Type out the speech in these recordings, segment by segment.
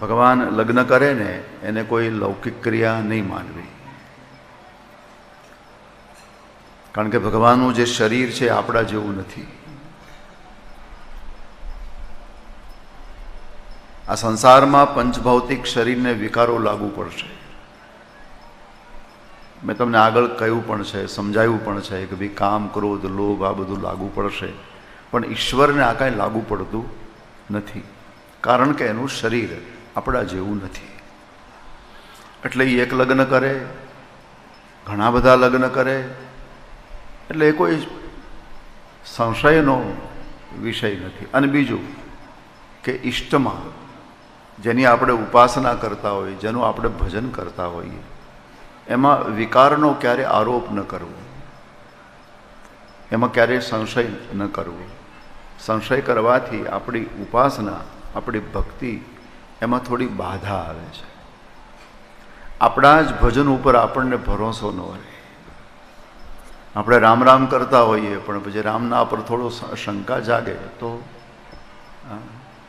ભગવાન લગ્ન કરે ને, એને કોઈ લૌકિક ક્રિયા નહીં માનવી. કારણ કે ભગવાનનું જે શરીર છે, આપણા જેવું નથી. આ સંસારમાં પંચભૌતિક શરીરને વિકારો લાગુ પડશે. મેં તમને આગળ કહ્યું પણ છે સમજાવ્યું પણ છે કે ભાઈ કામ, ક્રોધ, લોભ આ બધું લાગુ પડશે. પણ ઈશ્વરને આ કાંઈ લાગુ પડતું નથી. કારણ કે એનું શરીર આપણા જેવું નથી. એટલે એ એક લગ્ન કરે, ઘણા બધા લગ્ન કરે, એટલે એ કોઈ સંશયનો વિષય નથી. અને બીજું કે ઇષ્ટમાં જેની આપણે ઉપાસના કરતા હોઈએ જેનું આપણે ભજન કરતા હોઈએ, એમાં વિકારનો ક્યારે આરોપ ન કરવો. એમાં ક્યારેય સંશય ન કરવો. સંશય કરવાથી આપણી ઉપાસના, આપણી ભક્તિ એમાં થોડી બાધા આવે છે. આપણા જ ભજન ઉપર આપણને ભરોસો ન રહે. આપણે રામ રામ કરતા હોઈએ, પણ પછી રામના પર થોડો શંકા જાગે તો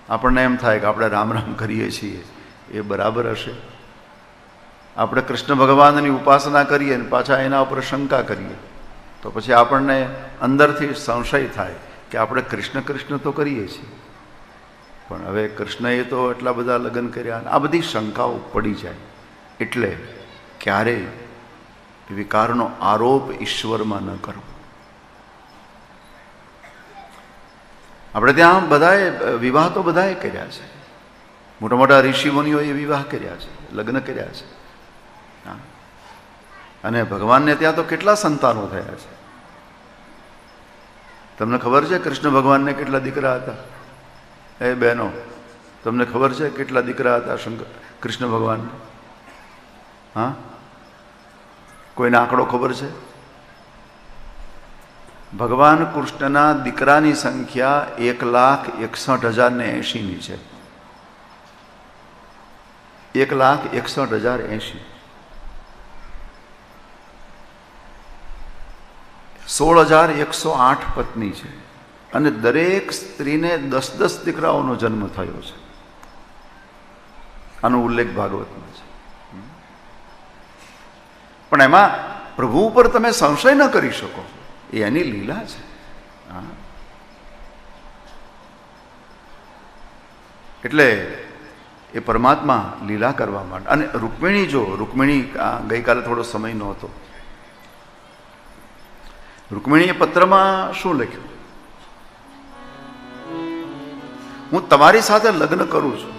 આપણને એમ થાય કે આપણે રામ રામ કરીએ છીએ, એ બરાબર હશે. આપણે કૃષ્ણ ભગવાનની ઉપાસના કરીએ ને પાછા એના ઉપર શંકા કરીએ, તો પછી આપણને અંદરથી સંશય થાય કે આપણે કૃષ્ણ કૃષ્ણ તો કરીએ છીએ. પણ હવે કૃષ્ણએ તો એટલા બધા લગ્ન કર્યા આ બધી શંકાઓ પડી જાય. એટલે ક્યારેય વિકારનો આરોપ ઈશ્વરમાં ન કરવો આપણે ત્યાં બધાએ, વિવાહ તો બધાએ કર્યા છે. મોટા મોટા ઋષિમુનિઓએ વિવાહ કર્યા છે, લગ્ન કર્યા છે. અને ભગવાનને ત્યાં તો કેટલા સંતાનો થયા છે. તમને ખબર છે કૃષ્ણ ભગવાનને કેટલા દીકરા હતા? એ બહેનો, તમને ખબર છે કેટલા દીકરા હતા શંકર, કૃષ્ણ ભગવાન? હા? કોઈને આંકડો ખબર છે? ભગવાન કૃષ્ણના દીકરાની સંખ્યા એક લાખ એકસઠ હજાર ને એંશીની છે. એક લાખ એકસઠ હજાર એંશી. સોળ હજાર એકસો આઠ પત્ની છે. અને દરેક સ્ત્રીને દસ દસ દીકરાઓનો જન્મ થયો છે. આનો ઉલ્લેખ ભાગવતમાં છે. પણ એમાં પ્રભુ ઉપર તમે સંશય ન કરી શકો. એ એની લીલા છે. એટલે એ પરમાત્મા લીલા કરવા માટે અને રૂકમિણી જો રૂકમિણી ગઈકાલે થોડો સમય નહોતો. રૂકમિણીએ પત્રમાં શું લખ્યું? હું તમારી સાથે લગ્ન કરું છું.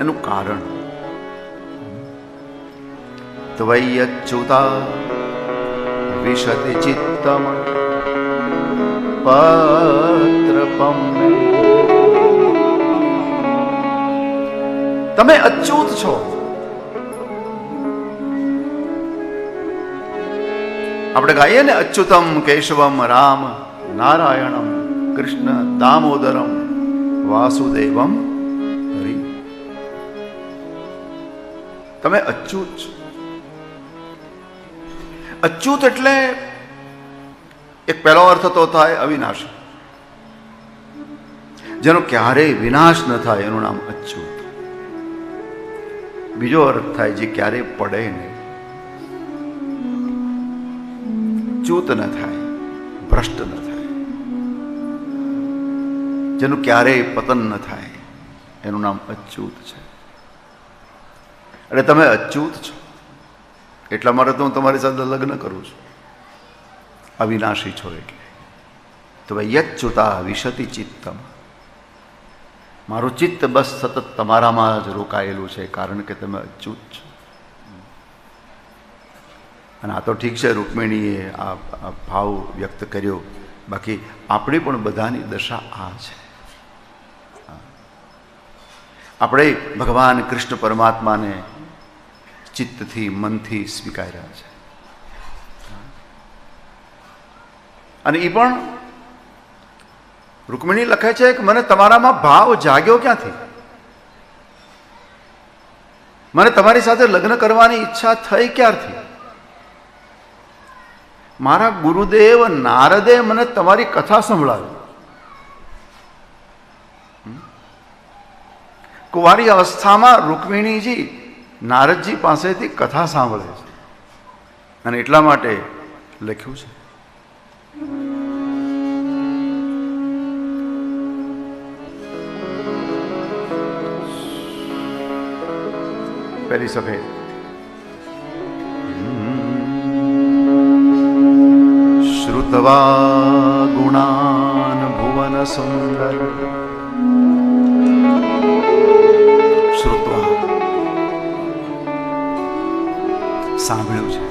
એનું કારણ. ત્વય્યચ્યુતા વિશતિ ચિત્તમ પત્રપમ તમે અચ્યુત છો. આપણે ગાઈએ ને અચ્યુતમ કેશવમ રામ નારાયણમ કૃષ્ણ દામોદરમ. વાસુદેવમ હરિ તમે અચ્યુત છો. અચ્યુત એટલે એક પહેલો અર્થ તો થાય અવિનાશી. જેનો ક્યારેય વિનાશ ન થાય એનું નામ અચ્યુત. બીજો અર્થ થાય જે ક્યારેય પડે નહીં. ચ્યુત ન થાય, ભ્રષ્ટ ન થાય. જેનું ક્યારેય પતન ન થાય. એનું નામ અચ્યુત છે. એટલે તમે અચ્યુત છો. એટલા માટે તો હું તમારી સાથે લગ્ન કરું છું. અવિનાશી છો એટલે તો ભાઈ યચ્યુતા વિશતિ ચિત્તમ. મારું ચિત્ત બસ સતત તમારામાં જ રોકાયેલું છે, કારણ કે તમે અચ્યુત છો. અને આ તો ઠીક છે, રૂકમિણીએ આ ભાવ વ્યક્ત કર્યો. બાકી આપણી પણ બધાની દશા આ છે. આપણે ભગવાન કૃષ્ણ પરમાત્માને ચિત્તથી, મનથી સ્વીકારી રહ્યા છે. અને એ પણ રૂકમિણી લખે છે કે, મને તમારામાં ભાવ જાગ્યો ક્યાંથી? મને તમારી સાથે લગ્ન કરવાની ઈચ્છા થઈ ક્યારથી? મારા ગુરુદેવ નારદે મને તમારી કથા સંભળાવી. કુંવારી અવસ્થામાં રૂકમિણીજી નારદજી પાસેથી કથા સાંભળે છે. અને એટલા માટે લખ્યું છે. પહેલી સફેદ શ્રુતવા ગુણાન ભુવન સુંદર. શ્રુતવા સાંભળ્યું છે.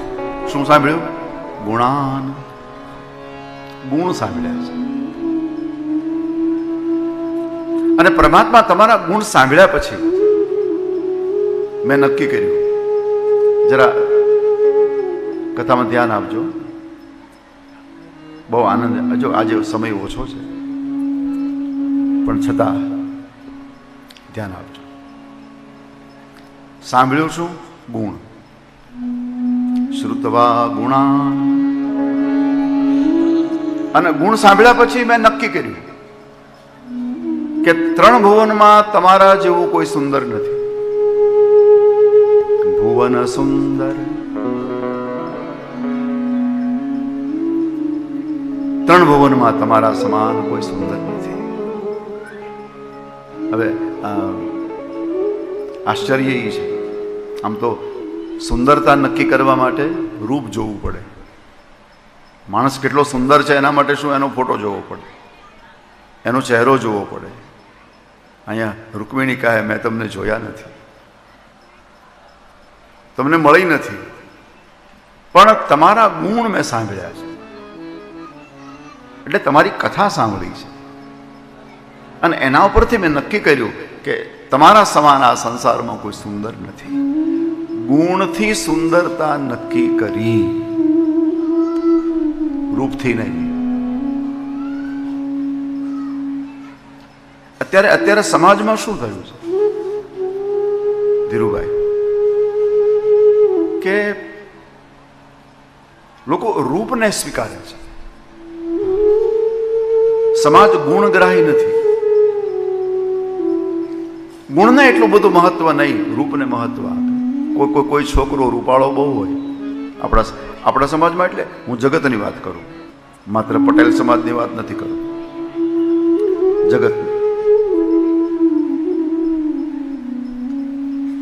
શું સાંભળ્યું? ગુણાન. ગુણ સાંભળ્યા છે. અને પરમાત્મા તમારા ગુણ સાંભળ્યા પછી મેં નક્કી કર્યું. જરા કથામાં ધ્યાન આપજો. બહુ આનંદ. જો આજે સમય ઓછો છે. પણ છતાં ધ્યાન આપજો. સાંભળ્યું છું ગુણ. શ્રુતવા ગુણા. અને ગુણ સાંભળ્યા પછી મેં નક્કી કર્યું કે ત્રણ ભુવનમાં તમારા જેવું કોઈ સુંદર નથી. ભુવન સુંદર. ત્રણ ભુવનમાં તમારા સમાન કોઈ સુંદર નથી. હવે આશ્ચર્ય એ છે. આમ તો સુંદરતા નક્કી કરવા માટે રૂપ જોવું પડે. માણસ કેટલો સુંદર છે એના માટે શું એનો ફોટો જોવો પડે? એનો ચહેરો જોવો પડે. અહીંયા રૂકમિણી કહે, મેં તમને જોયા નથી. તમને મળી નથી. પણ તમારા ગુણ મેં સાંભળ્યા છે. એટલે તમારી કથા સાંભળી છે. અને એના ઉપરથી મેં નક્કી કર્યું કે તમારા સમાન આ સંસારમાં કોઈ સુંદર નથી. ગુણથી સુંદરતા નક્કી કરી. રૂપથી નહીં. અત્યારે અત્યારે સમાજમાં શું થયું છે? ધીરુભાઈ, કે લોકો રૂપને સ્વીકારે છે? સમાજ ગુણગ્રાહી નથી. ગુણને એટલું બધું મહત્વ નહીં, રૂપને મહત્વ આપે. કોઈ કોઈ કોઈ છોકરો રૂપાળો બહુ હોય. આપણા આપણા સમાજમાં એટલે હું જગતની વાત કરું. માત્ર પટેલ સમાજની વાત નથી કરું. જગતની.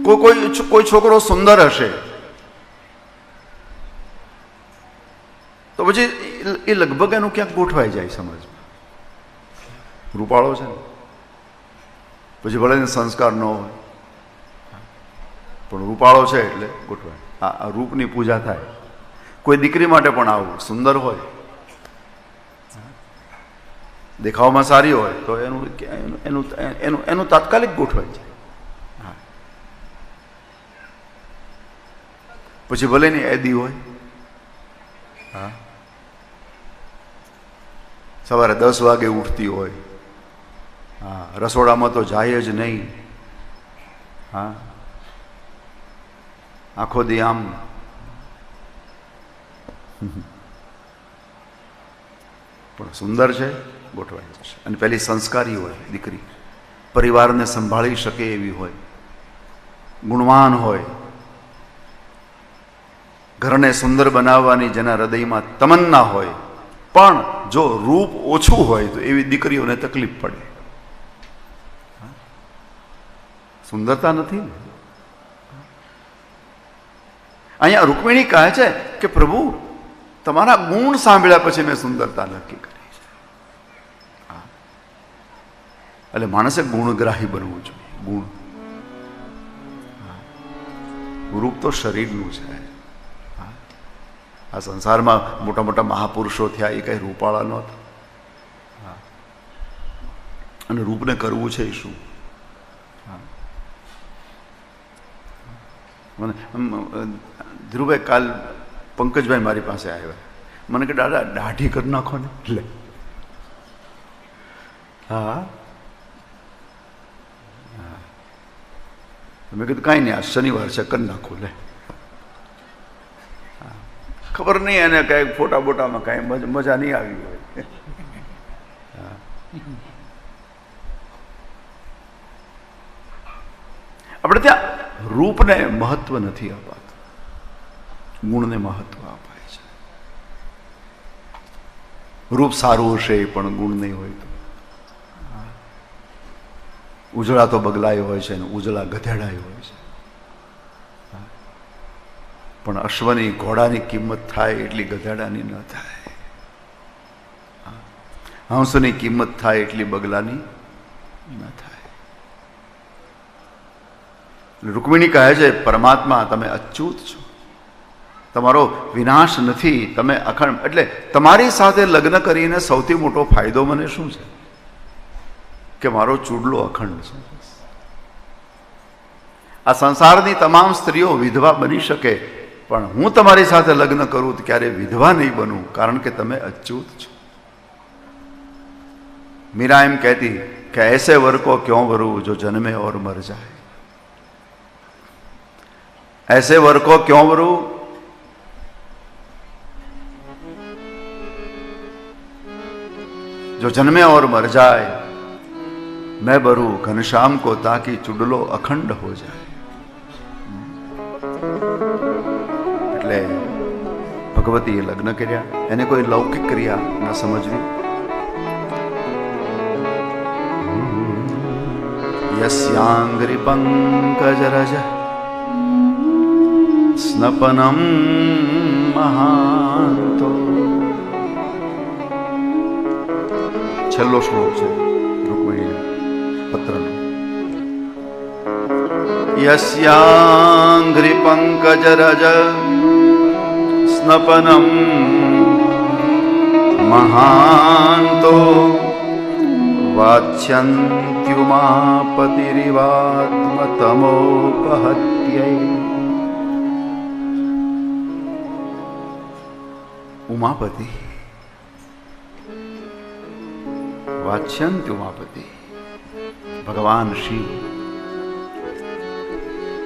કોઈ કોઈ કોઈ છોકરો સુંદર હશે. તો પછી એ- એ લગભગ એનું ક્યાંક ગોઠવાઈ જાય સમાજમાં. રૂપાળો છે ને. પછી ભલે સંસ્કાર ન હોય. પણ રૂપાળો છે એટલે ગોઠવાય. આ રૂપની પૂજા થાય. કોઈ દીકરી માટે પણ આવું સુંદર હોય. દેખાવમાં સારી હોય તો એનું એનું એનું એનું તાત્કાલિક ગોઠવાય છે. પછી ભલે ને એદી હોય. હા. સવારે દસ વાગે ઉઠતી હોય. હા, રસોડામાં તો જાય જ નહીં. હા. આખો દી આમ. પણ સુંદર છે, ગોઠવાઈ જશે. અને પેલી સંસ્કારી હોય દીકરી. પરિવારને સંભાળી શકે એવી હોય. ગુણવાન હોય. ઘરને સુંદર બનાવવાની જેના હૃદયમાં તમન્ના હોય. પણ જો રૂપ ઓછું હોય તો એવી દીકરીઓને તકલીફ પડે. સુંદરતા નથી ને? અહીંયા રૂકમિણી કહે છે કે પ્રભુ, તમારા ગુણ સાંભળ્યા પછી મેં સુંદરતા નક્કી કરી છે. એટલે માણસે ગુણગ્રાહી બનવું જોઈએ. ગુણ. રૂપ તો શરીરનું છે. આ સંસારમાં મોટા મોટા મહાપુરુષો થયા, એ કઈ રૂપાળા નહોતા. અને રૂપને કરવું છે શું? મને ધ્રુવભાઈ કાલ પંકજભાઈ મારી પાસે આવ્યા. મને કે, દાદા, દાઢી કરી નાખો ને. એટલે હા. મેં કીધું, કાંઈ નહીં, આ શનિવાર છે, કરી નાખું. લે. ખબર નહીં એને કાંઈ ફોટા બોટામાં કાંઈ મજ- મજા નહીં આવી હોય. હા. આપણે ત્યાં રૂપને મહત્વ નથી અપાતું. ગુણને મહત્વ અપાય છે. રૂપ સારું હશે પણ ગુણ નહીં હોય તો. ઉજળા તો બગલાય હોય છે ને ઉજળા ગધેડાય હોય છે. પણ અશ્વની ઘોડાની કિંમત થાય એટલી ગધેડાની ન થાય. હંસની કિંમત થાય એટલી બગલાની ન થાય. રૂકમિણી કહે છે, પરમાત્મા, તમે અચ્યુત છો. તમારો વિનાશ નથી. તમે અખંડ એટલે તમારી સાથે લગ્ન કરીને સૌથી મોટો ફાયદો મને શું છે? કે મારો ચૂડલો અખંડ છે. આ સંસારની તમામ સ્ત્રીઓ વિધવા બની શકે, પણ હું તમારી સાથે લગ્ન કરું તો ક્યારે વિધવા નહીં બનું, કારણ કે તમે અચ્યુત છો. મીરા એમ કહેતી, કે એસે વર કો ક્યો વરું, જો જન્મે ઓર મર જાય? ऐसे वर को क्यों वरू जो जन्मे और मर जाए मैं बरू घनश्याम को ताकि चुडलो अखंड हो जाए એટલે ભગવતીએ લગ્ન કર્યા એને કોઈ લૌકિક ક્રિયા ન સમજવી યસ્યાંગ્રી પંકજ રજ સ્નપનમ મહાંતો છેલ્લો શ્લોક છે રૂકમણી પત્રનો યસ્યાંઘ્રિ પંકજ રજ સ્નપનમ મહાંતો વાચ્યંત્યુમાપતિરિવાત્મતમોપહત્यै ઉમાપતિ વાચ્યંત ઉમાપતિ ભગવાન શિવ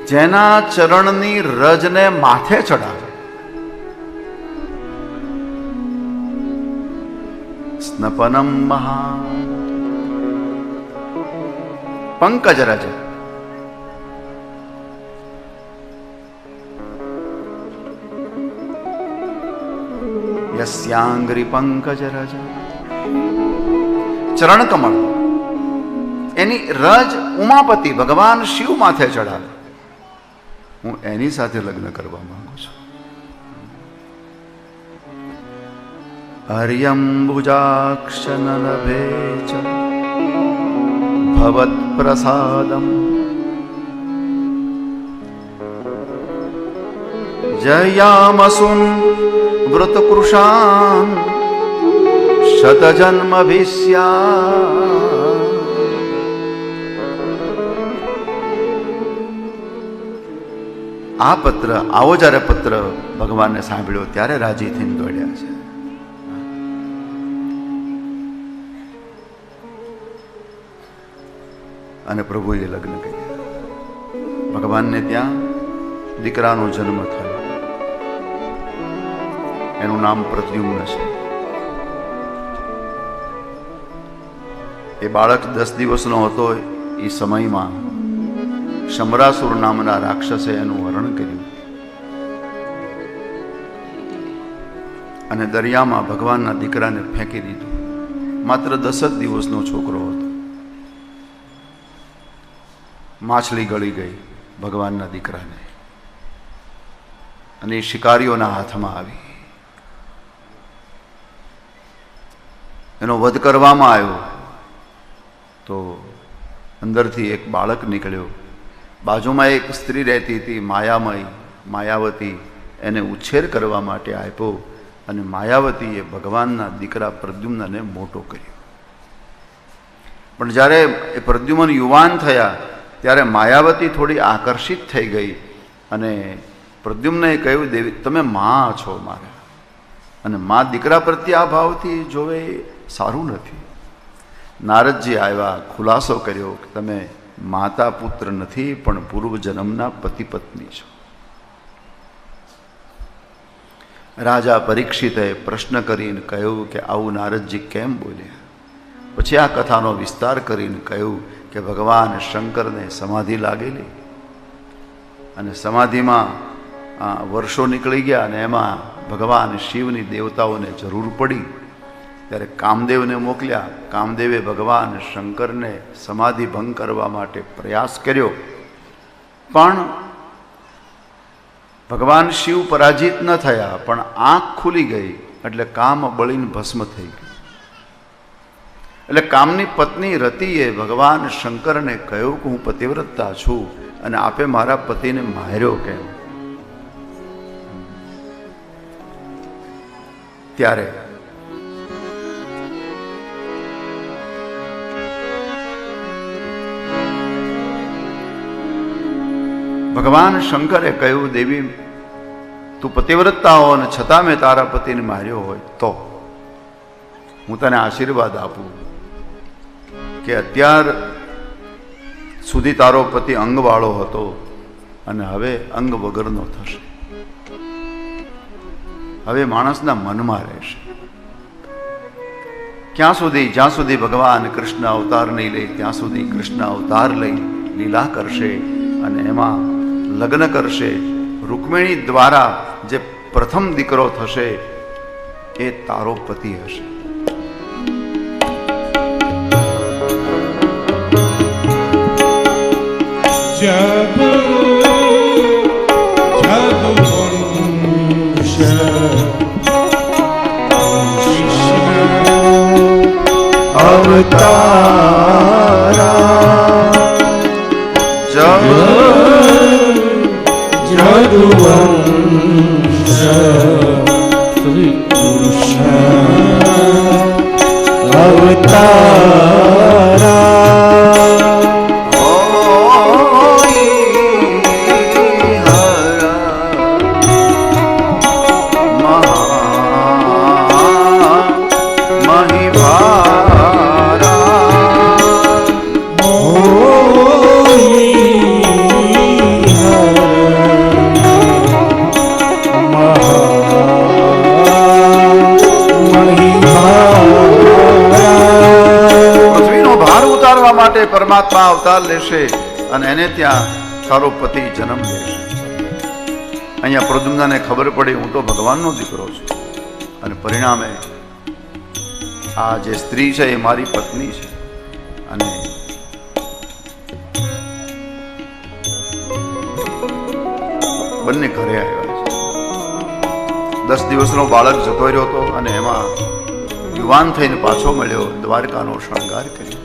જેના ચરણની રજને માથે ચડાવે સ્નપનમ મહા. પંકજ રજ. યસ્યાંગ્રી પંકજ રજ ચરણ કમળ એની રજ ઉમાપતિ ભગવાન શિવ માથે ચડાવે હું એની સાથે લગ્ન કરવા માંગુ છું. હરિયંબુજાક્ષનલભે ચ ભવત પ્રસાદમ વૃતકૃષાન શતજન્મ આ પત્ર આવો જ્યારે પત્ર ભગવાનને સાંભળ્યો ત્યારે રાજી થઈને દોડ્યા છે. અને પ્રભુએ લગ્ન કર્યા. ભગવાનને ત્યાં દીકરાનો જન્મ થયો. એનું નામ પ્રદ્યુમ્ન છે. એ બાળક દસ દિવસનો હતો, એ સમયમાં શમરાસુર નામના રાક્ષસે એનું હરણ કર્યું. અને દરિયામાં ભગવાનના દીકરાને ફેંકી દીધું. માત્ર દસ જ દિવસનો છોકરો હતો. માછલી ગળી ગઈ ભગવાનના દીકરાને. અને એ શિકારીઓના હાથમાં આવી. એનો વધ કરવામાં આવ્યો. તો અંદરથી એક બાળક નીકળ્યો. બાજુમાં એક સ્ત્રી રહેતી હતી, માયામય, માયાવતી. એને ઉછેર કરવા માટે આપ્યો અને માયાવતીએ ભગવાનના દીકરા પ્રદ્યુમ્નને મોટો કર્યો. પણ જ્યારે એ પ્રદ્યુમન યુવાન થયા, ત્યારે માયાવતી થોડી આકર્ષિત થઈ ગઈ અને પ્રદ્યુમ્નએ કહ્યું, દેવી, તમે મા છો મારા. અને મા દીકરા પ્રત્યે આ ભાવથી જોવે સારું નથી. નારદજી આવ્યા, ખુલાસો કર્યો કે તમે માતા પુત્ર નથી, પણ પૂર્વ જન્મના પતિ પત્ની છો. રાજા પરીક્ષિતે પ્રશ્ન કરીને કહ્યું કે આવું નારદજી કેમ બોલ્યા? પછી આ કથાનો વિસ્તાર કરીને કહ્યું કે ભગવાન શંકરને સમાધિ લાગેલી. અને સમાધિમાં વર્ષો નીકળી ગયા અને એમાં ભગવાન શિવની દેવતાઓને જરૂર પડી. ત્યારે કામદેવને મોકલ્યા. કામદેવે ભગવાન શંકરને સમાધિ ભંગ કરવા માટે પ્રયાસ કર્યો. પણ ભગવાન શિવ પરાજિત ન થયા, પણ આંખ ખુલી ગઈ, એટલે કામ બળીને ભસ્મ થઈ ગયું. એટલે કામની પત્ની રતિએ ભગવાન શંકરને કહ્યું કે, હું પતિવ્રતા છું અને આપે મારા પતિને માર્યો કેમ? ત્યારે ભગવાન શંકરે કહ્યું, દેવી, તું પતિવ્રતતા હો અને છતાં મેં તારા પતિને માર્યો હોય તો હું તને આશીર્વાદ આપું. કે અત્યાર સુધી તારો પતિ અંગવાળો હતો અને હવે અંગ વગરનો થશે. હવે માણસના મનમાં રહેશે. ક્યાં સુધી, જ્યાં સુધી ભગવાન કૃષ્ણ અવતાર નહીં લે, ત્યાં સુધી કૃષ્ણ અવતાર લઈ લીલા કરશે અને એમાં લગ્ન કરશે રૂકમિણી દ્વારા જે પ્રથમ દીકરો થશે એ તારો પતિ હશે. जब શ્રી કૃષ્ણ અવતાર માટે પરમાત્મા અવતાર લેશે અને એને ત્યાં તારો પતિ જન્મ લેશે અહીંયા પ્રદ્યુમ્નાને ખબર પડી, હું તો ભગવાનનો દીકરો છું. અને પરિણામે આ જે સ્ત્રી છે એ મારી પત્ની છે. અને બંને ઘરે આવ્યા છે. દસ દિવસનો બાળક જતો રહ્યો હતો અને એમાં યુવાન થઈને પાછો મળ્યો, દ્વારકાનો શણગાર કર્યો.